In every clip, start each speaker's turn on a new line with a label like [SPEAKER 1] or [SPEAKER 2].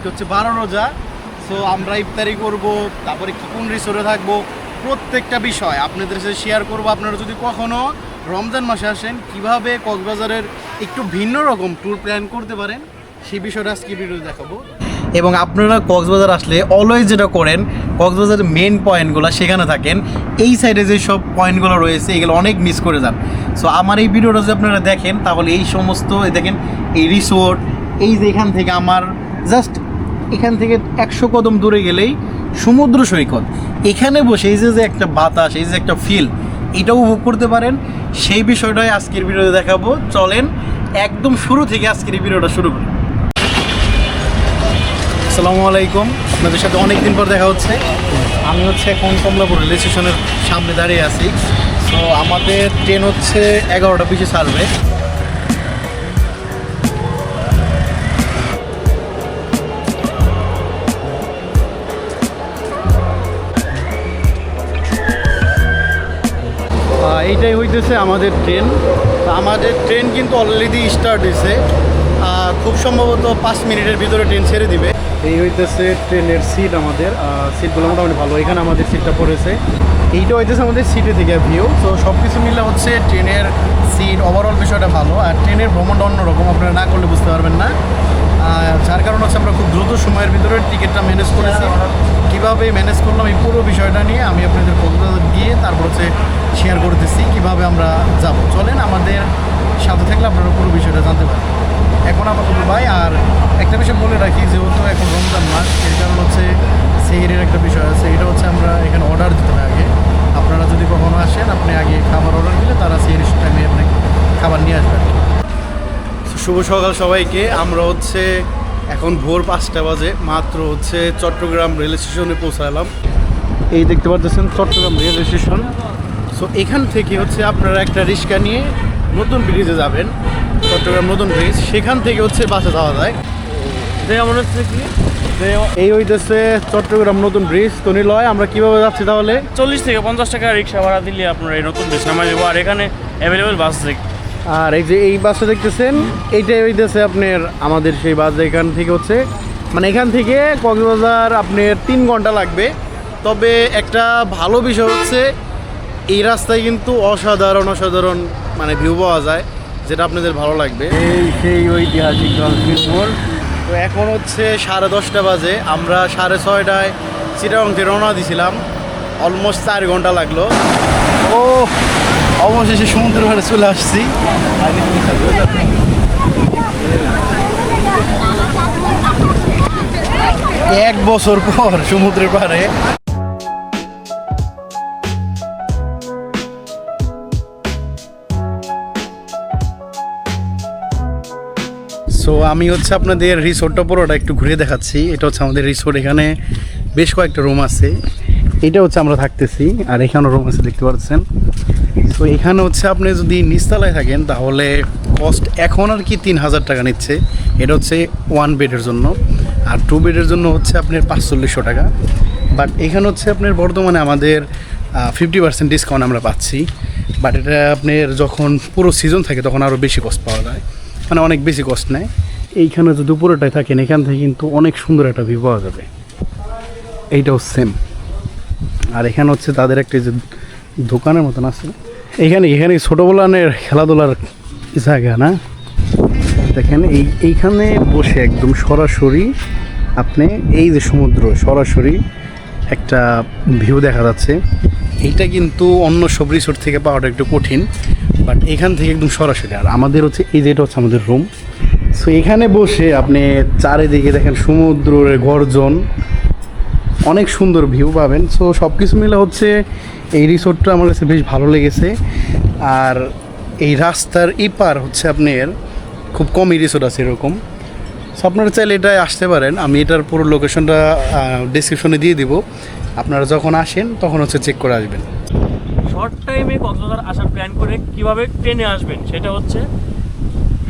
[SPEAKER 1] আজকে হচ্ছে বারো রোজা। সো আমরা ইফতারি করব, তারপরে কি কোন রিসোর্টে থাকব, প্রত্যেকটা বিষয় আপনাদের সাথে শেয়ার করব। আপনারা যদি কখনো রমজান মাসে আসেন, কীভাবে কক্সবাজারের একটু ভিন্ন রকম ট্যুর প্ল্যান করতে পারেন, সেই বিষয়টা আজকে ভিডিও দেখাবো। এবং আপনারা কক্সবাজার আসলে অলওয়েজ যেটা করেন, কক্সবাজারের মেন পয়েন্টগুলো সেখানে থাকেন। এই সাইডে যে সব পয়েন্টগুলো রয়েছে, এগুলো অনেক মিস করে যান। সো আমার এই ভিডিওটা যদি আপনারা দেখেন, তাহলে এই সমস্ত দেখেন, এই রিসোর্ট এই যে এখান থেকে আমার জাস্ট এখান থেকে একশো কদম দূরে গেলেই সমুদ্র সৈকত। এখানে বসে এই যে যে একটা বাতাস, এই যে একটা ফিল এটাও উপভোগ করতে পারেন। সেই বিষয়টাই আজকের ভিডিওতে দেখাবো। চলেন একদম শুরু থেকে আজকের এই ভিডিওটা শুরু করি। আসসালামু আলাইকুম। আপনাদের সাথে অনেক দিন পর দেখা হচ্ছে। আমি হচ্ছে এখন কমলাপুর রেল স্টেশনের সামনে দাঁড়িয়ে আছি। তো আমাদের ট্রেন হচ্ছে এগারোটা পিছিয়ে ছাড়বে। এইটাই হইতেছে আমাদের ট্রেন আমাদের ট্রেন কিন্তু অলরেডি স্টার্ট হয়েছে খুব সম্ভবত পাঁচ মিনিটের ভিতরে ট্রেন ছেড়ে দিবে। এই হইতেছে ট্রেনের সিট আমাদের। সিটগুলো মোটামুটি ভালো। এখানে আমাদের সিটটা পড়েছে। এইটা হইতেছে আমাদের সিটে থেকে ভিউ তো সব কিছু মিলে হচ্ছে ট্রেনের সিট ওভারঅল বিষয়টা ভালো। আর ট্রেনের ভ্রমণটা অন্যরকম। আপনারা না করলে বুঝতে পারবেন না। যার কারণ হচ্ছে আমরা খুব দ্রুত সময়ের ভিতরে টিকিটটা ম্যানেজ করেছি। কীভাবে ম্যানেজ করলাম এই পুরো বিষয়টা নিয়ে আমি আপনাদের কক্সবাজার গিয়ে তারপর হচ্ছে শেয়ার করতেছি, কীভাবে আমরা যাব। চলেন আমাদের সাথে থাকলে আপনারা পুরো বিষয়টা জানতে পারেন এখন আপাতত ভাই, আর একটা বিষয় বলে রাখি, যেহেতু এখন রমজান মাস, এর কারণ হচ্ছে সেহেরের একটা বিষয় আছে। এটা হচ্ছে আমরা এখানে অর্ডার দিতে হয় আগে। আপনারা যদি কখনো আসেন, আপনি আগে খাবার অর্ডার দিলে তারা সেহের টাইমে আপনাকে খাবার নিয়ে আসবেন শুভ সকাল সবাইকে। আমরা হচ্ছে এখন ভোর পাঁচটা বাজে মাত্র হচ্ছে চট্টগ্রাম রেল স্টেশনে পৌঁছালাম। এই দেখতে পাচ্ছেন চট্টগ্রাম রেল স্টেশন। সো এখান থেকে হচ্ছে আপনারা একটা রিক্সা নিয়ে নতুন ব্রিজে যাবেন চট্টগ্রাম নতুন ব্রিজ সেখান থেকে হচ্ছে বাসে যাওয়া যায়।
[SPEAKER 2] মনে হচ্ছে কি?
[SPEAKER 1] এই হইতেছে চট্টগ্রাম নতুন ব্রিজ। তো নিলয় আমরা কীভাবে যাচ্ছি তাহলে?
[SPEAKER 2] চল্লিশ থেকে পঞ্চাশ টাকা রিক্সা ভাড়া দিলে আপনার এই নতুন বেশ নামাই দেবো। আর এখানে অ্যাভেলেবেল বাস
[SPEAKER 1] আর এই যে এই বাসটা দেখতেছেন এইটাই হইতেছে আপনার আমাদের সেই বাস এখান থেকে হচ্ছে। মানে এখান থেকে কক্সবাজার আপনার তিন ঘণ্টা লাগবে। তবে একটা ভালো বিষয় হচ্ছে এই রাস্তায় কিন্তু অসাধারণ অসাধারণ মানে ভিউ পাওয়া যায় যেটা আপনাদের ভালো লাগবে। এই সেই ঐতিহাসিক মোড় তো এখন হচ্ছে সাড়ে দশটা বাজে আমরা সাড়ে ছয়টায় চিটাগং রওনা দিছিলাম। অলমোস্ট চার ঘণ্টা লাগল। ও অবশেষে সমুদ্রের পাড়ে চলে আসছি। এক বছর পর সমুদ্রের পাড়ে সো আমি হচ্ছে আপনাদের রিসোর্টটা পুরোটা একটু ঘুরে দেখাচ্ছি। এটা হচ্ছে আমাদের রিসোর্ট এখানে বেশ কয়েকটা রুম আছে। এটা হচ্ছে আমরা থাকতেছি, আর এখানেও রুম আছে, দেখতে পাচ্ছেন তো এখানে হচ্ছে আপনি যদি নিচতলায় থাকেন, তাহলে কস্ট এখন আর কি তিন হাজার টাকা নিচ্ছে। এটা হচ্ছে ওয়ান বেডের জন্য। আর টু বেডের জন্য হচ্ছে আপনার পাঁচচল্লিশশো টাকা। বাট এখানে হচ্ছে আপনার বর্তমানে আমাদের ফিফটি পার্সেন্ট ডিসকাউন্ট আমরা পাচ্ছি। বাট এটা আপনার যখন পুরো সিজন থাকে, তখন আরও বেশি কস্ট পাওয়া যায়। মানে অনেক বেশি কস্ট নেয়। এইখানে যদি পুরোটাই থাকেন, এখান থেকে কিন্তু অনেক সুন্দর একটা ভিউ পাওয়া যাবে। এইটাও সেম আর এখানে হচ্ছে তাদের একটা যে দোকানের মতন আছে। এখানে এখানে ছোটোবেলানের খেলাধুলার জায়গা না? দেখেন, এই, এইখানে বসে একদম সরাসরি আপনি এই যে সমুদ্র, সরাসরি একটা ভিউ দেখা যাচ্ছে। এইটা কিন্তু অন্য সব রিসোর্ট থেকে পাওয়াটা একটু কঠিন বাট এখান থেকে একদম সরাসরি। আর আমাদের হচ্ছে, এই যেটা হচ্ছে আমাদের রুম সো এখানে বসে আপনি চারিদিকে দেখেন সমুদ্রের গর্জন অনেক সুন্দর ভিউ পাবেন। সো সব কিছু মিলে হচ্ছে এই রিসোর্টটা আমার কাছে বেশ ভালো লেগেছে। আর এই রাস্তার ইপার হচ্ছে আপনার, খুব কমই রিসোর্ট আছে এরকম। সো আপনারা চাইলে এটায় আসতে পারেন। আমি এটার পুরো লোকেশনটা ডিসক্রিপশনে দিয়ে দিব। আপনারা যখন আসেন, তখন হচ্ছে চেক করে আসবেন।
[SPEAKER 2] শর্ট টাইমে কক্সবাজার আসার প্ল্যান করে কীভাবে ট্রেনে আসবেন, সেটা হচ্ছে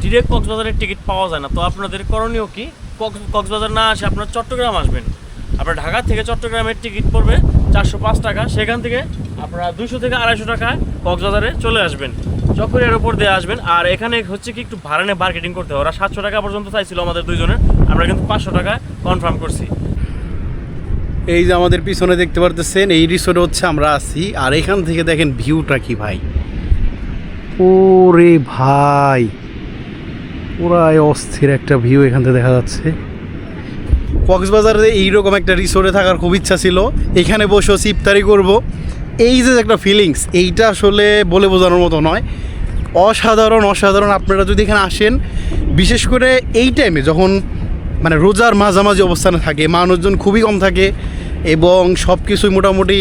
[SPEAKER 2] ডিরেক্ট কক্সবাজারের টিকিট পাওয়া যায় না। তো আপনাদের করণীয় কি? কক্স- কক্সবাজার না আসে আপনারা চট্টগ্রাম আসবেন। আপনার ঢাকা থেকে চট্টগ্রামের টিকিট পড়বে চারশো পাঁচ টাকা। সেখান থেকে আপনারা দুশো থেকে আড়াইশো টাকায় কক্সবাজারে চলে আসবেন। চকরিয়ার উপর দিয়ে আসবেন। আর এখানে হচ্ছে কি একটু ভাড়া নিয়ে মার্কেটিং করতে হয় ওরা সাতশো টাকা পর্যন্ত চাইছিল আমাদের দুইজনের। আমরা কিন্তু পাঁচশো টাকায় কনফার্ম করছি।
[SPEAKER 1] এই যে আমাদের পিছনে দেখতে পারতেছেন, এই রিসোর্টে হচ্ছে আমরা আছি। আর এখান থেকে দেখেন ভিউটা কি ভাই। ওরে ভাই, পুরাই অস্থির একটা ভিউ এখান থেকে দেখা যাচ্ছে। কক্সবাজারে এইরকম একটা রিসোর্টে থাকার খুব ইচ্ছা ছিল। এখানে বসেও ইফতারি করব। এই যে একটা ফিলিংস এইটা আসলে বলে বোঝানোর মতো নয়। অসাধারণ অসাধারণ আপনারা যদি এখানে আসেন, বিশেষ করে এই টাইমে যখন মানে রোজার মাঝামাঝি অবস্থানে থাকে, মানুষজন খুবই কম থাকে এবং সব কিছুই মোটামুটি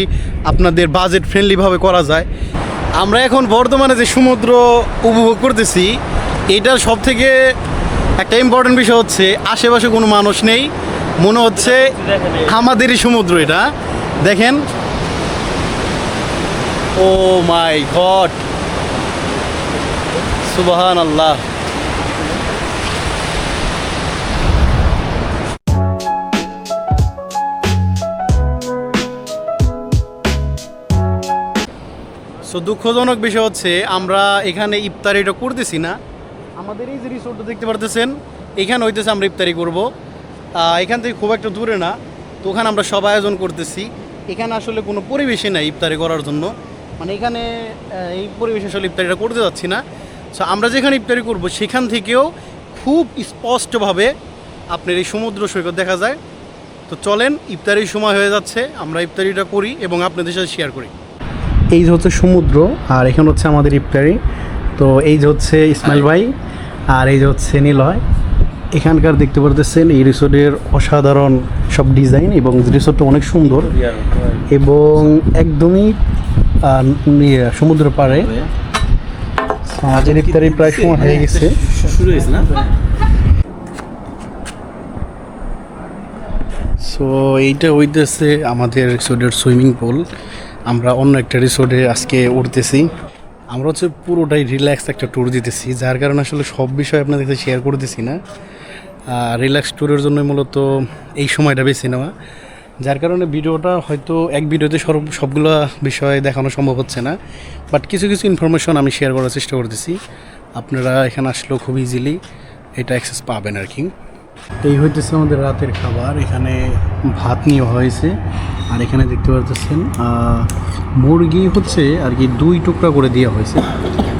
[SPEAKER 1] আপনাদের বাজেট ফ্রেন্ডলিভাবে করা যায়। আমরা এখন বর্তমানে যে সমুদ্র উপভোগ করতেছি, এটার সব থেকে একটা ইম্পর্টেন্ট বিষয় হচ্ছে, আশেপাশে কোনো মানুষ নেই। মনে হচ্ছে আমাদেরই সমুদ্র এটা। দেখেন। Oh my God. সুবহান আল্লাহ সো দুঃখজনক বিষয় হচ্ছে, আমরা এখানে ইফতারিটা করতেছি না। আমাদের এই যে রিসোর্টটা দেখতে পারতেছেন, এখানে হইতেছে আমরা ইফতারি করব। এখান থেকে খুব একটা দূরে না। তো ওখানে আমরা সব আয়োজন করতেছি। এখানে আসলে কোনো পরিবেশই নাই ইফতারি করার জন্য। মানে এখানে এই পরিবেশে আসলে ইফতারিটা করতে যাচ্ছি না। সো আমরা যেখানে ইফতারি করব, সেখান থেকেও খুব স্পষ্টভাবে আপনার এই সমুদ্র সৈকত দেখা যায়। তো চলেন, ইফতারির সময় হয়ে যাচ্ছে। আমরা ইফতারিটা করি এবং আপনাদের সাথে শেয়ার করি। এই যে হচ্ছে সমুদ্র, আর এখানে হচ্ছে আমাদের ইফতারি। তো এই যে হচ্ছে ইসমাইল ভাই, আর এই যে হচ্ছে নিলয়। এখানকার দেখতে পারতেছেন এই রিসোর্টের অসাধারণ সব ডিজাইন এবং রিসোর্টটা অনেক সুন্দর এবং একদমই ইয়ে, সমুদ্র পাড়ে। আমাদের ইফতারি প্রায় সময় হয়ে গেছে।
[SPEAKER 3] শুরু হয়েছে না?
[SPEAKER 1] সো এইটা হইতেছে আমাদের রিসোর্টের সুইমিং পুল। আমরা অন্য একটা রিসোর্টে আজকে উঠতেছি। আমরা হচ্ছে পুরোটাই রিল্যাক্স একটা ট্যুর দিতেছি যার কারণে আসলে সব বিষয় আপনাদের সাথে শেয়ার করতেছি না। রিল্যাক্স ট্যুরের জন্য মূলত এই সময়টা বেছে নেওয়া। যার কারণে ভিডিওটা হয়তো এক ভিডিওতে সব সবগুলো বিষয় দেখানো সম্ভব হচ্ছে না। বাট কিছু কিছু ইনফরমেশন আমি শেয়ার করার চেষ্টা করতেছি। আপনারা এখানে আসলেও খুব ইজিলি এটা অ্যাক্সেস পাবেন আর কি। তো এই হইতেছে আমাদের রাতের খাবার। এখানে ভাত নিয়ে হয়েছে। আর এখানে দেখতে পাচ্ছেন মুরগি হচ্ছে আর কি দুই টুকরা করে দেওয়া হয়েছে।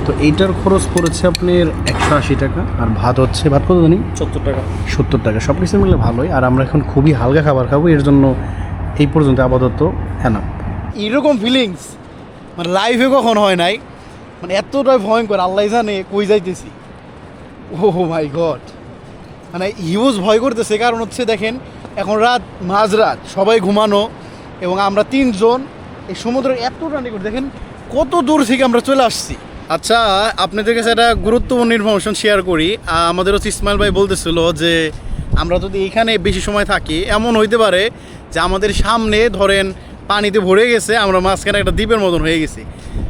[SPEAKER 1] তো এইটার খরচ পড়েছে আপনার একশো আশি টাকা আর ভাত হচ্ছে ভাত কত জানি?
[SPEAKER 2] সত্তর টাকা।
[SPEAKER 1] সত্তর টাকা সব কিছু মিলে ভালোই আর আমরা এখন খুবই হালকা খাবার খাব এর জন্য এই পর্যন্ত আপাতত এনাফ এরকম ফিলিংস মানে লাইফে কখন হয় নাই? মানে এতটাই ভয়ঙ্কর আল্লাহ জানে কই যাইতেছি। ও মাই গড মানে হিউজ ভয় করতেছে কারণ হচ্ছে দেখেন এখন রাত মাঝরাত সবাই ঘুমানো এবং আমরা তিনজন এই সমুদ্রের এতটা নিকট দেখেন কত দূর থেকে আমরা চলে আসছি। আচ্ছা আপনাদের কাছে একটা গুরুত্বপূর্ণ ইনফরমেশন শেয়ার করি। আমাদের হচ্ছে ইসমাইল ভাই বলতেছিল যে, আমরা যদি এখানে বেশি সময় থাকি, এমন হইতে পারে যে আমাদের সামনে ধরেন পানিতে ভরে গেছে, আমরা মাঝখানে একটা দ্বীপের মতন হয়ে গেছি।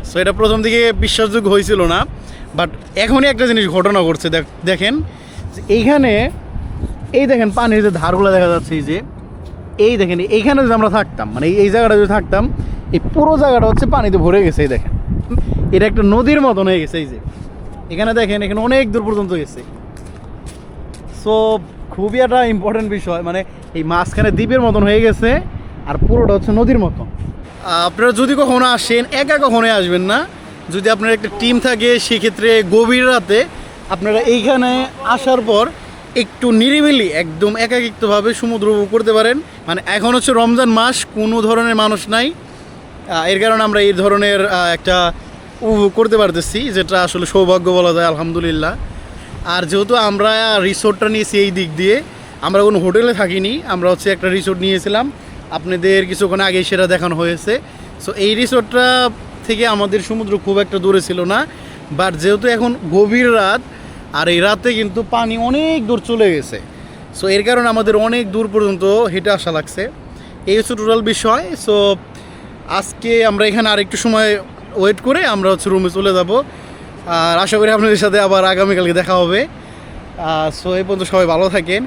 [SPEAKER 1] সো এটা প্রথম দিকে বিশ্বাসযোগ্য হয়েছিল না। বাট এখনই একটা জিনিস ঘটনা ঘটছে, দেখ- দেখেন। এইখানে, এই দেখেন পানির যে ধারগুলো দেখা যাচ্ছে, এই যে, এই দেখেন, এইখানে যদি আমরা থাকতাম মানে এই জায়গাটা যদি থাকতাম, এই পুরো জায়গাটা হচ্ছে পানিতে ভরে গেছে, এই দেখেন। এটা একটা নদীর মতন হয়ে গেছে, এই যে। এখানে দেখেন, এখানে অনেক দূর পর্যন্ত গেছে। সো খুবই একটা ইম্পর্টেন্ট বিষয় মানে এই মাঝখানে দ্বীপের মতন হয়ে গেছে, আর পুরোটা হচ্ছে নদীর মতন। আপনারা যদি কখনো আসেন, একা কখনোই আসবেন না। যদি আপনার একটা টিম থাকে, সেক্ষেত্রে গভীর রাতে আপনারা এইখানে আসার পর একটু নিরিবিলি, একদম একাকিত্বভাবে সমুদ্র উপভোগ করতে পারেন। মানে এখন হচ্ছে রমজান মাস, কোনো ধরনের মানুষ নাই। এর কারণে আমরা এই ধরনের একটা করতে পারতেছি, যেটা আসলে সৌভাগ্য বলা যায়, আলহামদুলিল্লাহ। আর যেহেতু আমরা রিসোর্টটা নিয়েছি এই দিক দিয়ে, আমরা কোনো হোটেলে থাকিনি, আমরা হচ্ছে একটা রিসোর্ট নিয়েছিলাম। আপনাদের কিছুক্ষণ আগে সেটা দেখানো হয়েছে। সো এই রিসোর্টটা থেকে আমাদের সমুদ্র খুব একটা দূরে ছিল না বাট যেহেতু এখন গভীর রাত, আর এই রাতে কিন্তু পানি অনেক দূর চলে গেছে। সো এর কারণে আমাদের অনেক দূর পর্যন্ত হেঁটে আসা লাগছে। এই হচ্ছে টোটাল বিষয়। সো আজকে আমরা এখানে আরেকটু সময় ওয়েট করে আমরা হচ্ছে রুমে চলে যাব। আর আশা করি আপনাদের সাথে আবার আগামীকালকে দেখা হবে। সো এই পর্যন্ত সবাই ভালো থাকেন।